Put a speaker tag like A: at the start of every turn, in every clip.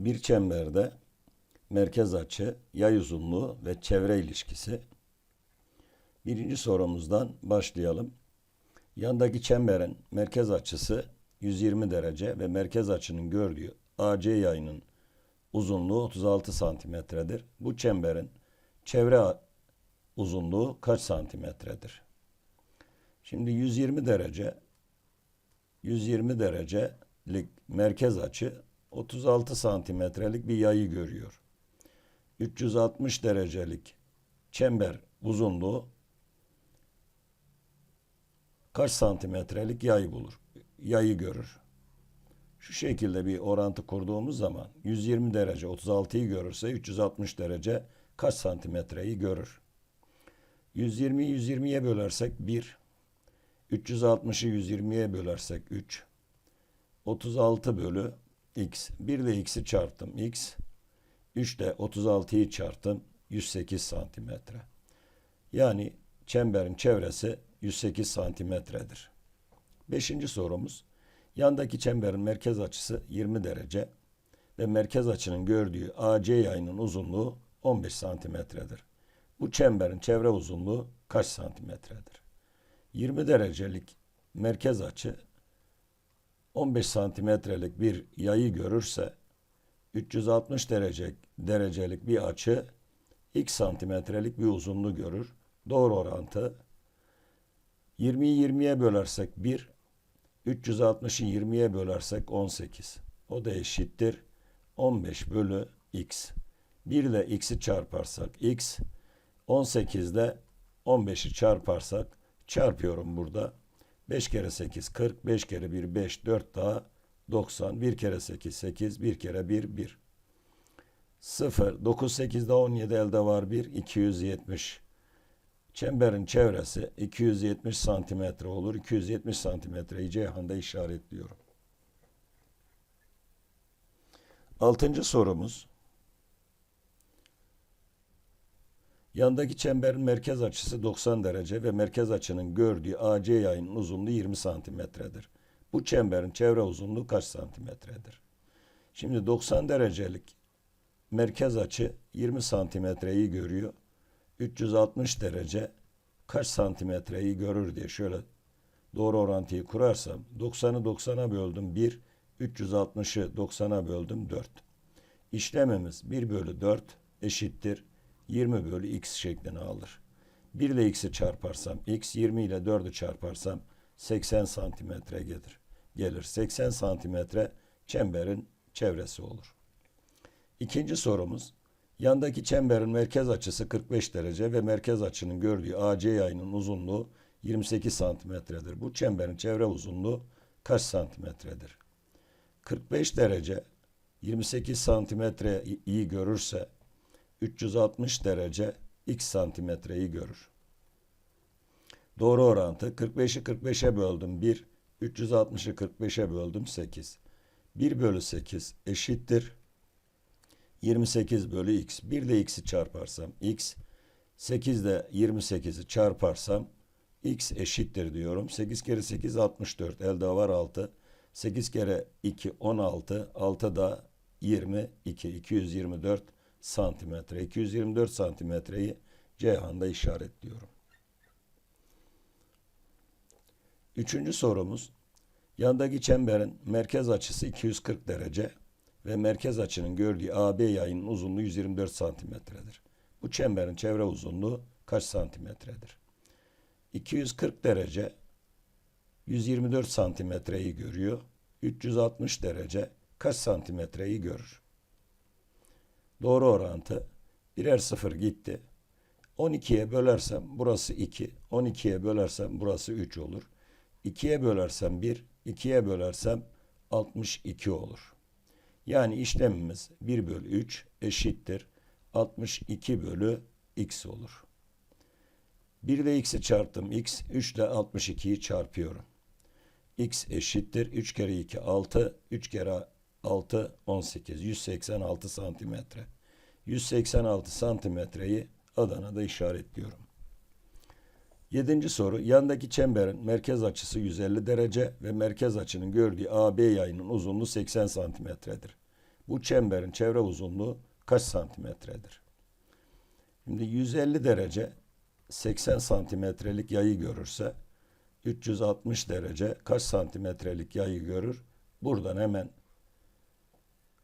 A: Bir çemberde merkez açı, yay uzunluğu ve çevre ilişkisi. Birinci sorumuzdan başlayalım. Yandaki çemberin merkez açısı 120 derece ve merkez açının gördüğü AC yayının uzunluğu 36 santimetredir. Bu çemberin çevre uzunluğu kaç santimetredir? Şimdi 120 derece 120 derecelik merkez açı 36 santimetrelik bir yayı görüyor. 360 derecelik çember uzunluğu kaç santimetrelik yay bulur? Yayı görür. Şu şekilde bir orantı kurduğumuz zaman 120 derece 36'yı görürse 360 derece kaç santimetreyi görür? 120'yi 120'ye bölersek 1, 360'ı 120'ye bölersek 3, 36 bölü x. 1 de x'i çarptım x. 3 de 36'yı çarptım 108 santimetre. Yani çemberin çevresi 108 santimetredir. Beşinci sorumuz. Yandaki çemberin merkez açısı 20 derece ve merkez açının gördüğü AC yayının uzunluğu 15 santimetredir. Bu çemberin çevre uzunluğu kaç santimetredir? 20 derecelik merkez açı 15 santimetrelik bir yayı görürse 360 derece derecelik bir açı x santimetrelik bir uzunluğu görür. Doğru orantı 20'yi 20'ye bölersek 1, 360'ı 20'ye bölersek 18. O da eşittir 15 bölü x. 1 ile x'i çarparsak x, 18 ile 15'i çarparsak çarpıyorum burada. 5 kere 8 40, 5 kere 1 5, 4 daha 90, 1 kere 8 8, 1 kere 1 1. 0, 9 8 daha 17 elde var 1, 270. Çemberin çevresi 270 santimetre olur. 270 santimetreyi Ceyhan'da işaretliyorum. Altıncı sorumuz. Yandaki çemberin merkez açısı 90 derece ve merkez açının gördüğü AC yayının uzunluğu 20 santimetredir. Bu çemberin çevre uzunluğu kaç santimetredir? Şimdi 90 derecelik merkez açı 20 santimetreyi görüyor. 360 derece kaç santimetreyi görür diye şöyle doğru orantıyı kurarsam 90'ı 90'a böldüm 1, 360'ı 90'a böldüm 4. İşlemimiz 1 bölü 4 eşittir 20 bölü x şeklini alır. 1 ile x'i çarparsam x, 20 ile 4'ü çarparsam 80 santimetre gelir. Gelir 80 santimetre çemberin çevresi olur. İkinci sorumuz Yandaki çemberin merkez açısı 45 derece ve merkez açının gördüğü AC yayının uzunluğu 28 santimetredir. Bu çemberin çevre uzunluğu kaç santimetredir? 45 derece 28 santimetre iyi görürse 360 derece x santimetreyi görür. Doğru orantı 45'i 45'e böldüm 1, 360'ı 45'e böldüm 8. 1 bölü 8 eşittir 28 bölü x. 1 de x'i çarparsam x. 8 de 28'i çarparsam x eşittir diyorum. 8 kere 8 64. Elde var 6. 8 kere 2 16. 6 da 22. 224 santimetre. 224 santimetreyi Ceyhan'da işaretliyorum. Üçüncü sorumuz. Yandaki çemberin merkez açısı 240 derece ve merkez açının gördüğü AB yayının uzunluğu 124 santimetredir. Bu çemberin çevre uzunluğu kaç santimetredir? 240 derece 124 santimetreyi görüyor. 360 derece kaç santimetreyi görür? Doğru orantı birer sıfır gitti. 12'ye bölersem burası 2, 12'ye bölersem burası 3 olur. 2'ye bölersem 1, 2'ye bölersem 62 olur. Yani işlemimiz 1 bölü 3 eşittir 62 bölü x olur. 1 ile x'i çarptım x, 3 ile 62'yi çarpıyorum. x eşittir 3 kere 2 6, 3 kere 6 18, 186 santimetre. 186 santimetreyi Adana'da işaretliyorum. Yedinci soru. Yandaki çemberin merkez açısı 150 derece ve merkez açının gördüğü AB yayının uzunluğu 80 santimetredir. Bu çemberin çevre uzunluğu kaç santimetredir? Şimdi 150 derece 80 santimetrelik yayı görürse 360 derece kaç santimetrelik yayı görür? Buradan hemen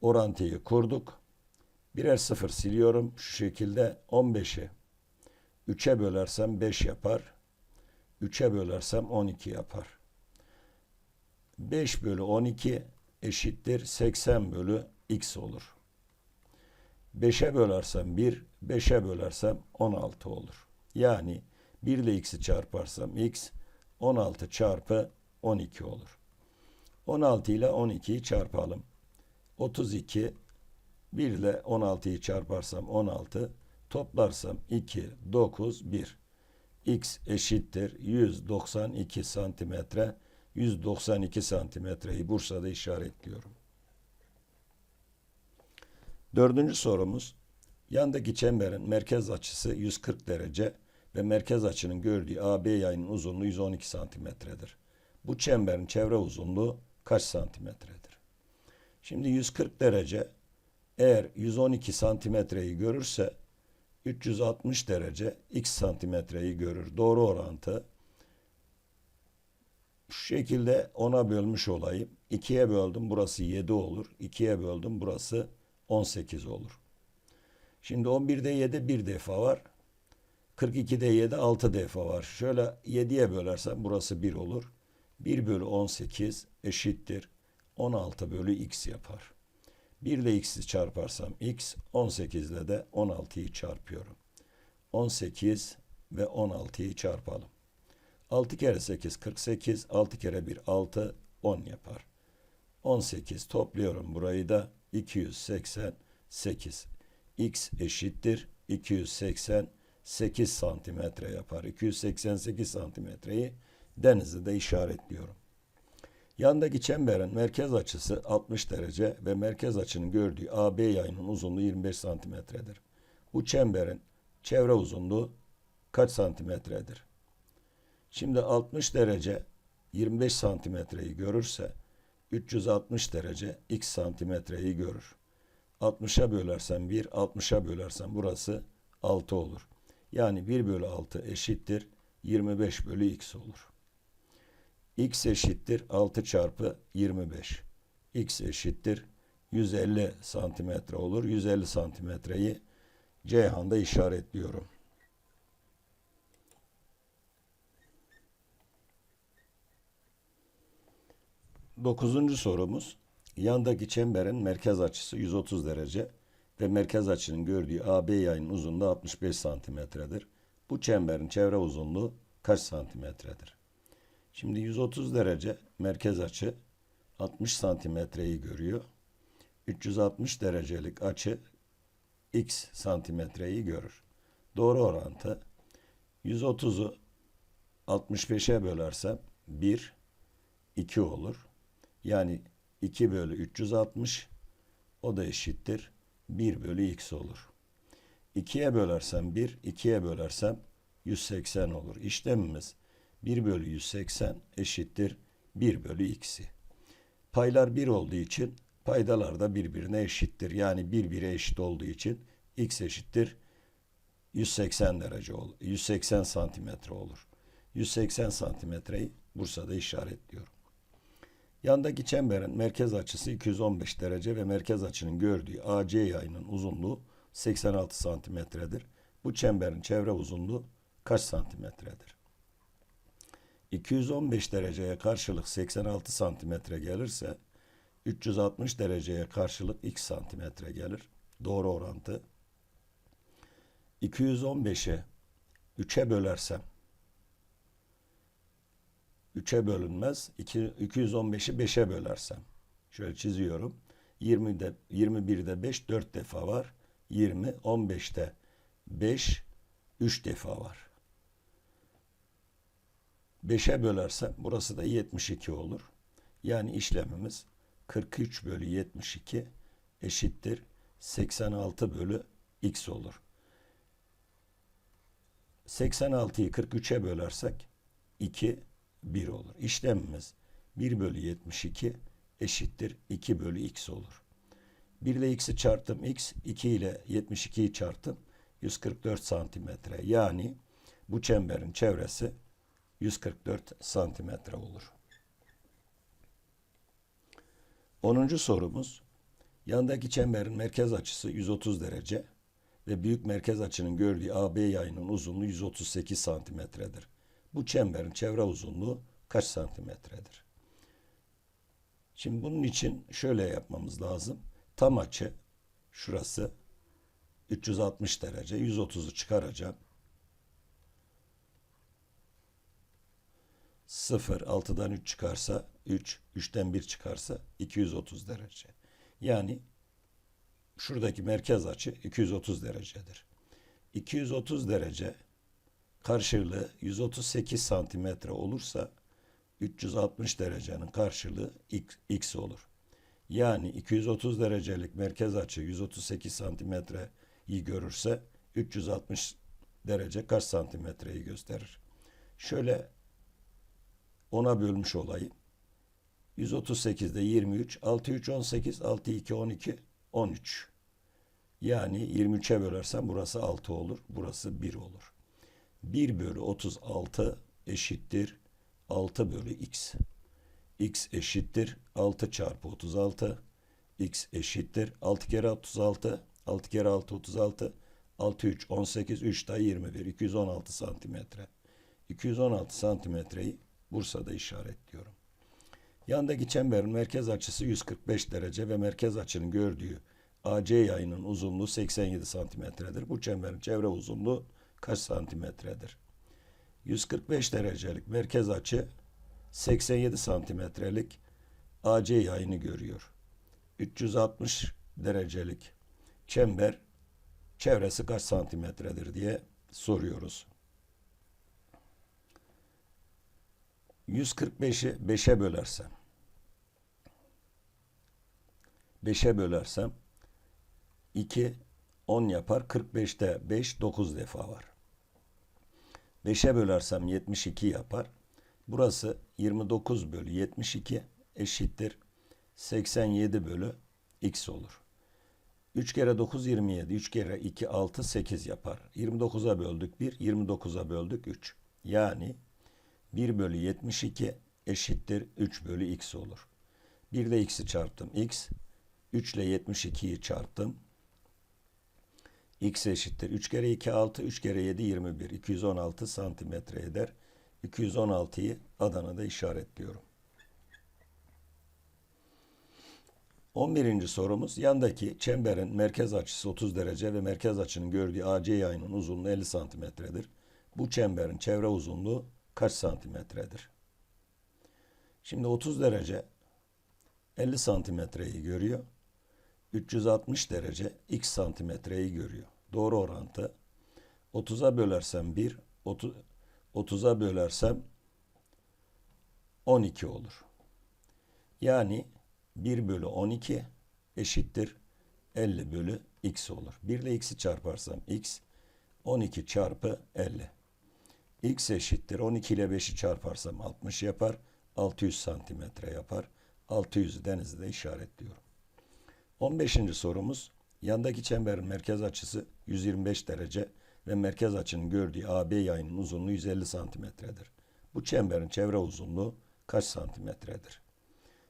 A: orantıyı kurduk. Birer sıfır siliyorum. Şu şekilde 15'i 3'e bölersem 5 yapar. 3'e bölersem 12 yapar. 5 bölü 12 eşittir 80 bölü x olur. 5'e bölersem 1, 5'e bölersem 16 olur. Yani 1 ile x'i çarparsam x 16 çarpı 12 olur. 16 ile 12'yi çarpalım. 32 1 ile 16'yı çarparsam 16 toplarsam 2 9 1 x eşittir 192 santimetre 192 santimetreyi Bursa'da işaretliyorum. Dördüncü sorumuz yandaki çemberin merkez açısı 140 derece ve merkez açının gördüğü AB yayının uzunluğu 112 santimetredir. Bu çemberin çevre uzunluğu kaç santimetredir? Şimdi 140 derece eğer 112 santimetreyi görürse 360 derece x santimetreyi görür. Doğru orantı. Şu şekilde 10'a bölmüş olayım. 2'ye böldüm burası 7 olur. 2'ye böldüm burası 18 olur. Şimdi 11'de 7 bir defa var. 42'de 7 6 defa var. Şöyle 7'ye bölersem burası 1 olur. 1 bölü 18 eşittir. 16 bölü x yapar. 1 ile x'i çarparsam x, 18 ile de 16'yı çarpıyorum. 18 ve 16'yı çarpalım. 6 kere 8 48, 6 kere 1 6, 10 yapar. 18 topluyorum burayı da 288. x eşittir 288 santimetre yapar. 288 santimetreyi denizde işaretliyorum. Yandaki çemberin merkez açısı 60 derece ve merkez açının gördüğü AB yayının uzunluğu 25 santimetredir. Bu çemberin çevre uzunluğu kaç santimetredir? Şimdi 60 derece 25 santimetreyi görürse 360 derece x santimetreyi görür. 60'a bölersen 1, 60'a bölersen burası 6 olur. Yani 1 bölü 6 eşittir 25 bölü x olur x eşittir 6 çarpı 25. x eşittir 150 santimetre olur. 150 santimetreyi Ceyhan'da işaretliyorum. Dokuzuncu sorumuz. Yandaki çemberin merkez açısı 130 derece ve merkez açının gördüğü AB yayının uzunluğu 65 santimetredir. Bu çemberin çevre uzunluğu kaç santimetredir? Şimdi 130 derece merkez açı 60 santimetreyi görüyor. 360 derecelik açı x santimetreyi görür. Doğru orantı 130'u 65'e bölersem 1 2 olur. Yani 2 bölü 360 o da eşittir 1 bölü x olur. 2'ye bölersem 1, 2'ye bölersem 180 olur. İşlemimiz 1 bölü 180 eşittir 1 bölü x'i. Paylar 1 olduğu için paydalar da birbirine eşittir. Yani 1 1'e eşit olduğu için x eşittir 180 derece olur. 180 santimetre olur. 180 santimetreyi Bursa'da işaretliyorum. Yandaki çemberin merkez açısı 215 derece ve merkez açının gördüğü AC yayının uzunluğu 86 santimetredir. Bu çemberin çevre uzunluğu kaç santimetredir? 215 dereceye karşılık 86 santimetre gelirse 360 dereceye karşılık x santimetre gelir. Doğru orantı. 215'e 3'e bölersem 3'e bölünmez. 215'i 5'e bölersem şöyle çiziyorum. 20'de 21'de 5 4 defa var. 20 15'te 5 3 defa var. 5'e bölersem burası da 72 olur. Yani işlemimiz 43 bölü 72 eşittir 86 bölü x olur. 86'yı 43'e bölersek 2 1 olur. İşlemimiz 1 bölü 72 eşittir 2 bölü x olur. 1 ile x'i çarptım x, 2 ile 72'yi çarptım 144 santimetre. Yani bu çemberin çevresi 144 santimetre olur. 10. sorumuz yandaki çemberin merkez açısı 130 derece ve büyük merkez açının gördüğü AB yayının uzunluğu 138 santimetredir. Bu çemberin çevre uzunluğu kaç santimetredir? Şimdi bunun için şöyle yapmamız lazım. Tam açı şurası 360 derece. 130'u çıkaracağım. 0, 6'dan 3 çıkarsa 3, 3'ten 1 çıkarsa 230 derece. Yani şuradaki merkez açı 230 derecedir. 230 derece karşılığı 138 santimetre olursa 360 derecenin karşılığı x, olur. Yani 230 derecelik merkez açı 138 santimetreyi görürse 360 derece kaç santimetreyi gösterir? Şöyle ona bölmüş olayım. 138'de 23, 6 3 18, 6 2 12, 13. Yani 23'e bölersem burası 6 olur, burası 1 olur. 1 bölü 36 eşittir 6 bölü x. x eşittir 6 çarpı 36. x eşittir 6 kere 36. 6 kere 6 36. 6 3 18 3 daha 21 216 santimetre. 216 santimetreyi Bursa'da işaretliyorum. Yandaki çemberin merkez açısı 145 derece ve merkez açının gördüğü AC yayının uzunluğu 87 santimetredir. Bu çemberin çevre uzunluğu kaç santimetredir? 145 derecelik merkez açı 87 santimetrelik AC yayını görüyor. 360 derecelik çember çevresi kaç santimetredir diye soruyoruz. 145'i 5'e bölersem 5'e bölersem 2 10 yapar. 45'te 5 9 defa var. 5'e bölersem 72 yapar. Burası 29 bölü 72 eşittir 87 bölü x olur. 3 kere 9 27, 3 kere 2 6 8 yapar. 29'a böldük 1, 29'a böldük 3. Yani 1 bölü 72 eşittir 3 bölü x olur. 1 de x'i çarptım x. 3 ile 72'yi çarptım. x eşittir 3 kere 2 6, 3 kere 7 21. 216 santimetre eder. 216'yı Adana'da işaretliyorum. 11. sorumuz yandaki çemberin merkez açısı 30 derece ve merkez açının gördüğü AC yayının uzunluğu 50 santimetredir. Bu çemberin çevre uzunluğu kaç santimetredir? Şimdi 30 derece 50 santimetreyi görüyor. 360 derece x santimetreyi görüyor. Doğru orantı. 30'a bölersem 1, 30, 30'a bölersem 12 olur. Yani 1 bölü 12 eşittir 50 bölü x olur. 1 ile x'i çarparsam x 12 çarpı 50. x eşittir 12 ile 5'i çarparsam 60 yapar. 600 santimetre yapar. 600'ü denizde işaretliyorum. 15. sorumuz yandaki çemberin merkez açısı 125 derece ve merkez açının gördüğü AB yayının uzunluğu 150 santimetredir. Bu çemberin çevre uzunluğu kaç santimetredir?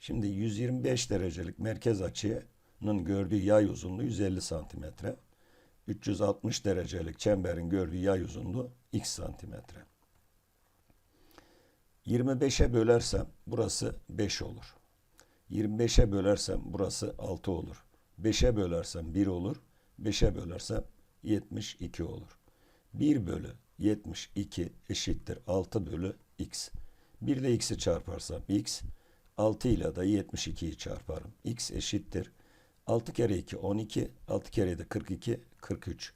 A: Şimdi 125 derecelik merkez açının gördüğü yay uzunluğu 150 santimetre. 360 derecelik çemberin gördüğü yay uzunluğu x santimetre. 25'e bölersem burası 5 olur. 25'e bölersem burası 6 olur. 5'e bölersem 1 olur. 5'e bölersem 72 olur. 1 bölü 72 eşittir 6 bölü x. 1 ile x'i çarparsam x, 6 ile de 72'yi çarparım. x eşittir. 6 kere 2 12, 6 kere de 42, 43.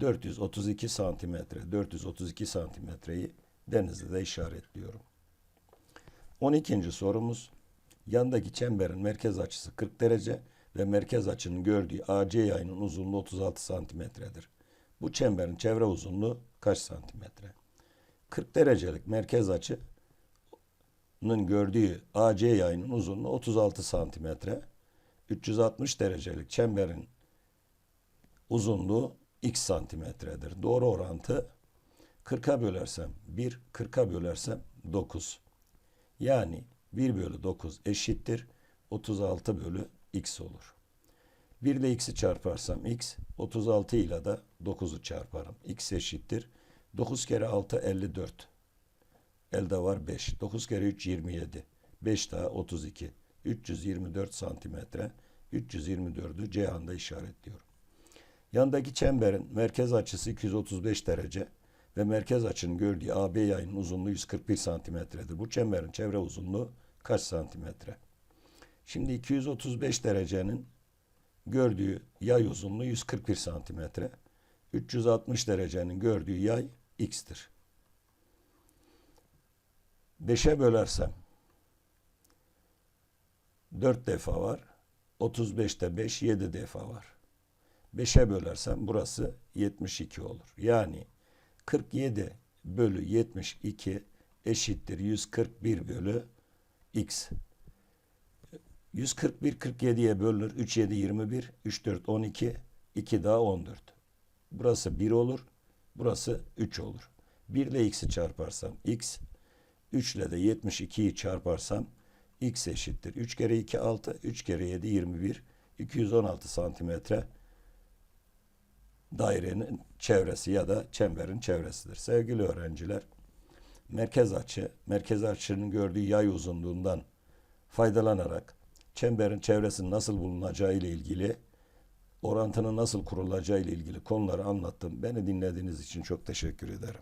A: 432 santimetre, 432 santimetreyi Denizli'de işaretliyorum. 12. sorumuz, yandaki çemberin merkez açısı 40 derece ve merkez açının gördüğü AC yayının uzunluğu 36 santimetredir. Bu çemberin çevre uzunluğu kaç santimetre? 40 derecelik merkez açının gördüğü AC yayının uzunluğu 36 santimetre. 360 derecelik çemberin uzunluğu x santimetredir. Doğru orantı 40'a bölersem 1, 40'a bölersem 9. Yani 1 bölü 9 eşittir 36 bölü x olur. 1 ile x'i çarparsam x, 36 ile de 9'u çarparım. x eşittir. 9 kere 6 54. Elde var 5. 9 kere 3 27. 5 daha 32. 324 santimetre. 324'ü Ceyhan'da işaretliyorum. Yandaki çemberin merkez açısı 235 derece ve merkez açının gördüğü AB yayının uzunluğu 141 santimetredir. Bu çemberin çevre uzunluğu kaç santimetre? Şimdi 235 derecenin gördüğü yay uzunluğu 141 santimetre. 360 derecenin gördüğü yay x'tir. 5'e bölersem 4 defa var. 35'te 5 7 defa var. 5'e bölersem burası 72 olur. Yani 47 bölü 72 eşittir 141 bölü x. 141 47'ye bölünür. 3 7 21, 3 4 12, 2 daha 14. Burası 1 olur. Burası 3 olur. 1 ile x'i çarparsam x, 3 ile de 72'yi çarparsam x eşittir. 3 kere 2 6, 3 kere 7 21, 216 santimetre dairenin çevresi ya da çemberin çevresidir. Sevgili öğrenciler, merkez açı, merkez açının gördüğü yay uzunluğundan faydalanarak çemberin çevresinin nasıl bulunacağı ile ilgili, orantının nasıl kurulacağı ile ilgili konuları anlattım. Beni dinlediğiniz için çok teşekkür ederim.